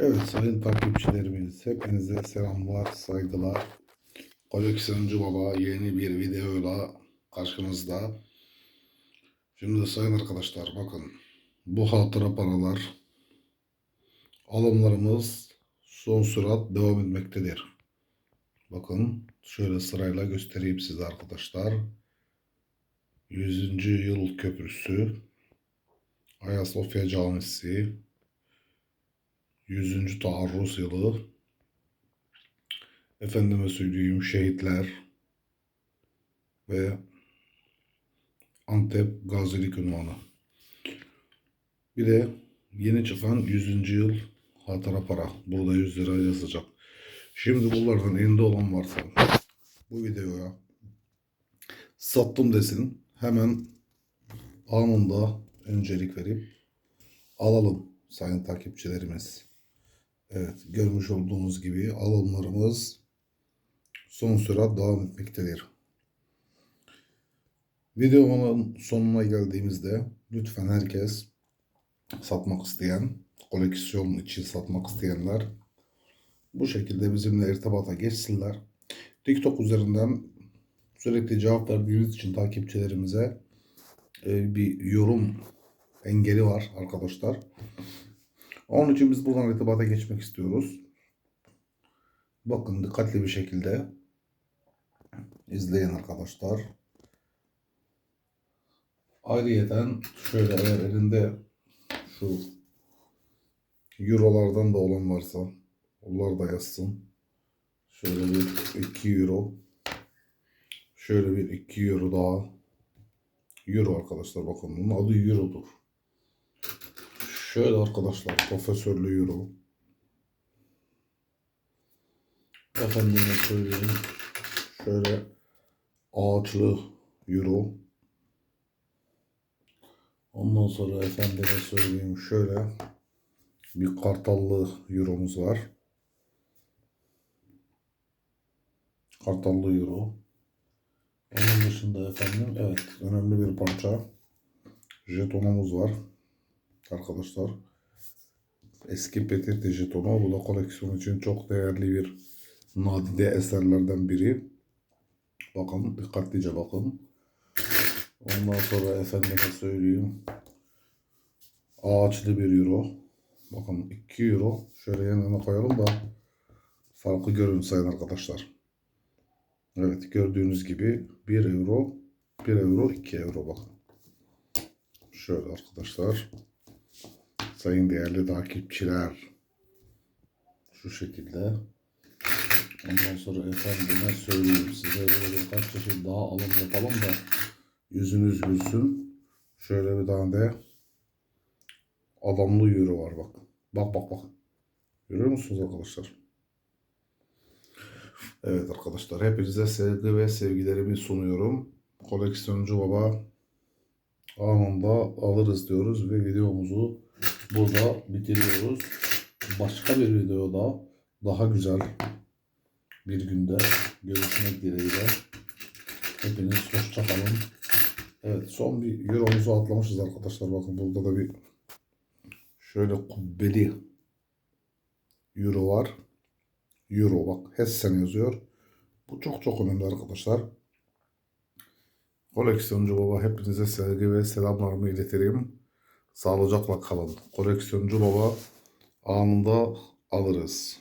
Evet sayın takipçilerimiz hepinize selamlar, saygılar. Koleksiyoncu Baba yeni bir videoyla karşınızda. Şimdi sayın arkadaşlar bakın bu hatıra paralar alımlarımız son sürat devam etmektedir. Bakın şöyle sırayla göstereyim size arkadaşlar. 100. Yıl Köprüsü Ayasofya Camisi 100. taarruz yılı efendime söyleyeyim şehitler ve Antep gazilik ünvanı. Bir de yeni çıkan 100. yıl hatıra para. Burada 100 lira yazacak. Şimdi bunlardan elinde olan varsa bu videoya sattım desin hemen anında öncelik verip alalım sayın takipçilerimiz. Evet görmüş olduğunuz gibi alımlarımız son sürat devam etmektedir. Videomun sonuna geldiğimizde lütfen herkes satmak isteyen, koleksiyon için satmak isteyenler bu şekilde bizimle irtibata geçsinler. TikTok üzerinden sürekli cevap verdiğimiz için takipçilerimize e, bir yorum engeli var arkadaşlar. Onun için biz buradan irtibata geçmek istiyoruz. Bakın dikkatli bir şekilde izleyin arkadaşlar. Ayrıyeten şöyle eğer elinde şu eurolardan da olan varsa onlar da yazsın. Şöyle bir 2 euro. Şöyle bir 2 euro daha. Euro arkadaşlar bakın bunun adı eurodur. Şöyle arkadaşlar profesörlü euro. Efendime söyleyeyim. Şöyle ağaçlı euro. Ondan sonra efendime söyleyeyim şöyle bir kartallı euromuz var. Kartallı euro. Onun dışında efendim evet önemli bir parça jetonumuz var arkadaşlar. Eski PTT jetonu. Bu da koleksiyon için çok değerli bir nadide eserlerden biri. Bakın dikkatlice bakın. Ondan sonra efendime söyleyeyim. Ağaçlı bir euro. Bakın 2 euro. Şöyle yanına koyalım da farkı görün sayın arkadaşlar. Evet gördüğünüz gibi 1 euro 1 euro 2 euro bakın. Şöyle arkadaşlar. Sayın değerli takipçiler. Şu şekilde. Ondan sonra efendime söyleyeyim size birkaç çeşit daha alım yapalım da yüzünüz gülsün. Şöyle bir tane de adamlı euro var bak. Bak bak bak. Görüyor musunuz arkadaşlar? Evet arkadaşlar hepinize sevgi ve sevgilerimi sunuyorum. Koleksiyoncu baba anında alırız diyoruz ve videomuzu burada bitiriyoruz. Başka bir videoda daha güzel bir günde görüşmek dileğiyle. Hepiniz hoşça kalın. Evet son bir euromuzu atlamışız arkadaşlar. Bakın burada da bir şöyle kubbeli euro var. Euro bak Hessen yazıyor. Bu çok çok önemli arkadaşlar. Koleksiyoncu baba hepinize sevgi ve selamlarımı iletirim. Sağlıcakla kalın. Koleksiyoncu baba anında alırız.